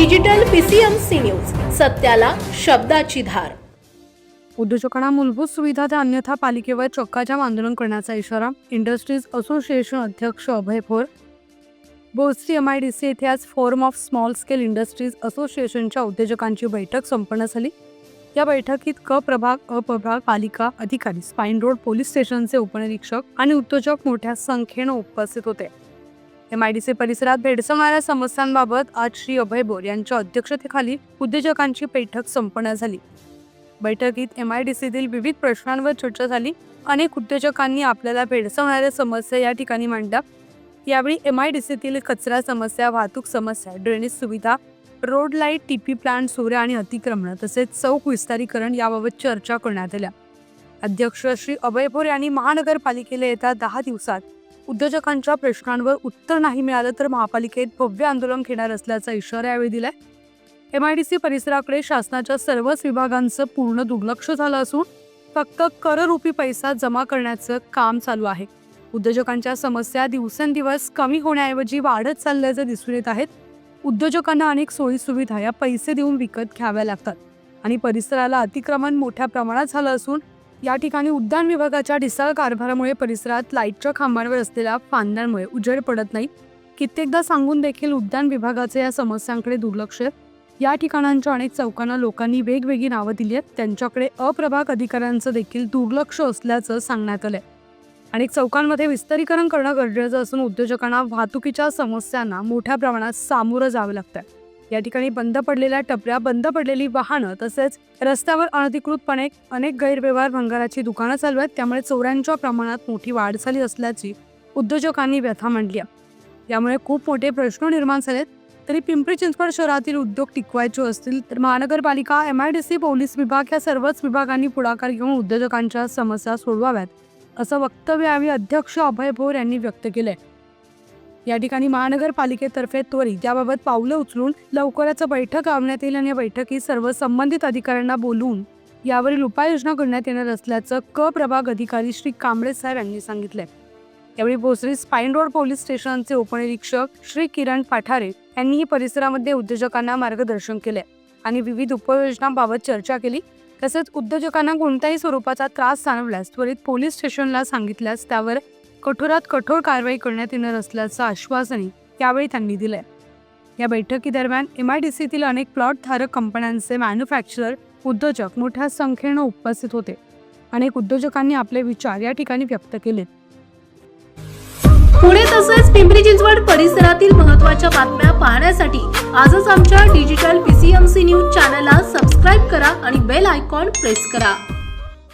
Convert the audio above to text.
Digital PCMC news सत्याला शब्दाची धार. उद्योजकांना मूलभूत सुविधा त्या अन्यथा पालिकेवर चक्काजाम आंदोलन करण्याचा इशारा इंडस्ट्रीज असोसिएशन अध्यक्ष अभय भोर बोस्टी एम आय डी सी येथे आज forum of small scale industries असोसिएशनच्या उद्योजकांची बैठक संपन्न झाली. या बैठकीत क प्रभाग अप्रभाग पालिका अधिकारी स्पाईन रोड पोलीस स्टेशनचे उपनिरीक्षक आणि उद्योजक मोठ्या संख्येनं उपस्थित होते. एम आय डी सी परिसरात भेडसावणाऱ्या समस्यांबाबत आज श्री अभय बोर यांच्या अध्यक्षतेखाली उद्योजकांची बैठक संपन्न झाली. बैठकीत एम आय डी सीतील विविध प्रश्नांवर चर्चा झाली. अनेक उद्योजकांनी आपल्याला भेडसावणाऱ्या समस्या या ठिकाणी मांडल्या. यावेळी एम आय डी सीतील कचरा समस्या वाहतूक समस्या ड्रेनेज सुविधा रोड लाइट टीपी प्लांट सूर्य आणि अतिक्रमण तसेच चौक विस्तारीकरण याबाबत चर्चा करण्यात आल्या. अध्यक्ष श्री अभय भोर यांनी महानगरपालिकेला येत्या दहा दिवसात उद्योजकांच्या प्रश्नांवर उत्तर नाही मिळालं तर महापालिकेत भव्य आंदोलन घेणार असल्याचा इशारा यावेळी दिलाय. एम आय डी सी परिसराकडे शासनाच्या सर्वच विभागांचं पूर्ण दुर्लक्ष झालं असून फक्त कररूपी पैसा जमा करण्याचं काम चालू आहे. उद्योजकांच्या समस्या दिवसेंदिवस कमी होण्याऐवजी वाढत चालल्याचं दिसून येत आहेत. उद्योजकांना अनेक सोयी सुविधा या पैसे देऊन विकत घ्याव्या लागतात आणि परिसराला अतिक्रमण मोठ्या प्रमाणात झालं असून या ठिकाणी उद्यान विभागाच्या ढिसाळ कारभारामुळे परिसरात लाईटच्या खांबांवर असलेल्या फांद्यांमुळे उजेड पडत नाही. कित्येकदा सांगून देखील उद्यान विभागाचे या समस्यांकडे दुर्लक्ष आहे. या ठिकाणांच्या अनेक चौकांना लोकांनी वेगवेगळी नावं दिली आहेत. त्यांच्याकडे अप्रभाग अधिकाऱ्यांचं देखील दुर्लक्ष असल्याचं सांगण्यात आलंय. अनेक चौकांमध्ये विस्तारीकरण करणं गरजेचं असून उद्योजकांना वाहतुकीच्या समस्यांना मोठ्या प्रमाणात सामोरं जावं लागतं या ठिकाणी बंद पडलेल्या टपऱ्या बंद पडलेली वाहनं तसेच रस्त्यावर अनधिकृतपणे अनेक गैरव्यवहार भंगाराची दुकानं चालू आहेत. त्यामुळे चोऱ्यांच्या प्रमाणात मोठी वाढ झाली असल्याची उद्योजकांनी व्यथा मांडली आहे. यामुळे खूप मोठे प्रश्न निर्माण झालेत. तरी पिंपरी चिंचवड शहरातील उद्योग टिकवायचे असतील तर महानगरपालिका M I D C police विभाग या सर्वच विभागांनी पुढाकार घेऊन उद्योजकांच्या समस्या सोडवाव्यात असं वक्तव्य यावेळी अध्यक्ष अभय भोर यांनी व्यक्त केलंय. या ठिकाणी महानगरपालिकेतर्फे त्वरित याबाबत पावलं उचलून लवकरच बैठक लावण्यात येईल आणि या बैठकीत सर्व संबंधित अधिकाऱ्यांना बोलवून यावरील उपाययोजना करण्यात येणार असल्याचं क प्रभाग अधिकारी श्री कांबळे साहेब यांनी सांगितलंय. यावेळी भोसरी स्पाईन रोड पोलीस स्टेशनचे उपनिरीक्षक श्री किरण पाठारे यांनीही परिसरामध्ये उद्योजकांना मार्गदर्शन केले आणि विविध उपयोजनांबाबत चर्चा केली. तसेच उद्योजकांना कोणत्याही स्वरूपाचा त्रास जाणवल्यास त्वरित पोलीस स्टेशनला सांगितल्यास त्यावर कठोरात कठोर कारवाई करण्यात येणार असल्याचं आश्वासनही यावेळी त्यांनी दिलंय. या बैठकीदरम्यान एम आय डी सीतील अनेक प्लॉट धारक कंपन्यांचे मॅन्युफॅक्चरर उद्योजक मोठ्या संख्येनं उपस्थित होते. अनेक उद्योजकांनी आपले विचार या ठिकाणी व्यक्त केले. पुणे तसेच पिंपरी चिंचवड परिसरातील महत्त्वाच्या बातम्या पाहण्यासाठी आजच आमच्या डिजिटल पीसीएमसी न्यूज चॅनलला सबस्क्राईब करा आणि बेल आयकॉन प्रेस करा.